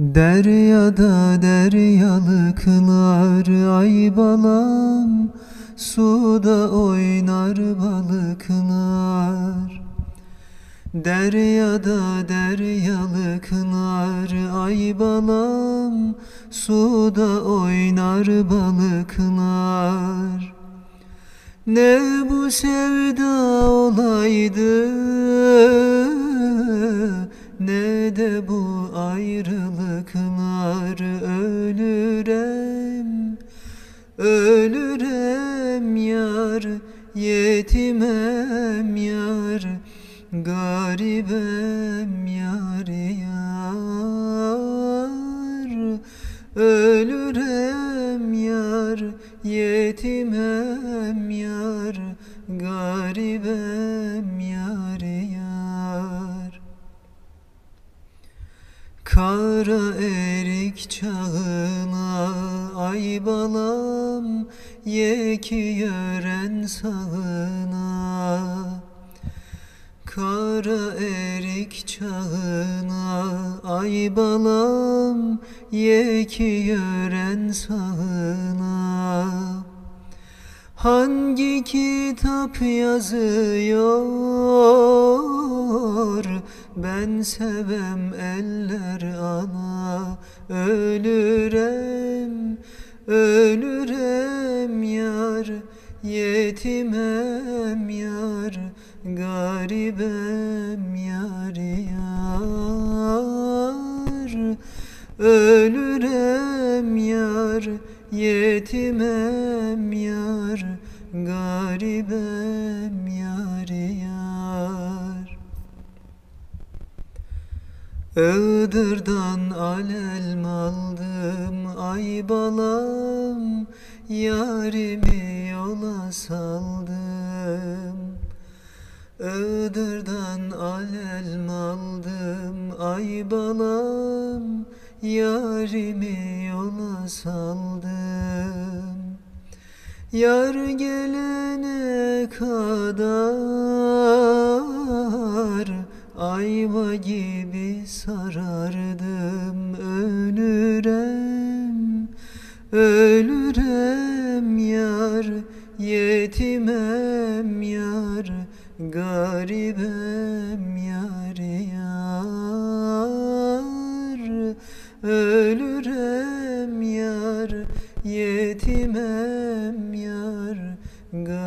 Deryada deryalıklar ay balam Suda oynar balıklar. Deryada deryalıklar ay balam Suda oynar balıklar. Ne bu sevda olaydı yetimem yar Garibem yar yar. Ölürem yar yetimem yar Garibem yar yar. Kara erik çağına ay balam Yeki yören sağına Kara erik çağına. Ay balam Yeki yören sağına. Hangi kitap yazıyor? Ben sevem eller ana. Ölürem, ölürem Garibem yar yar. Ölürem yar Yetimem yar Garibem yar yar. Iğdır'dan alel aldım ay balam Yarimi yola saldım Iğdır'dan alel aldım. Ay balam Yarimi yola saldım. Yar gelene kadar Ayva gibi sarardım. Ölürem, ölürem yar Yetimem yar Garibim yar yar Ölürem yar Yetimem yar. Garibim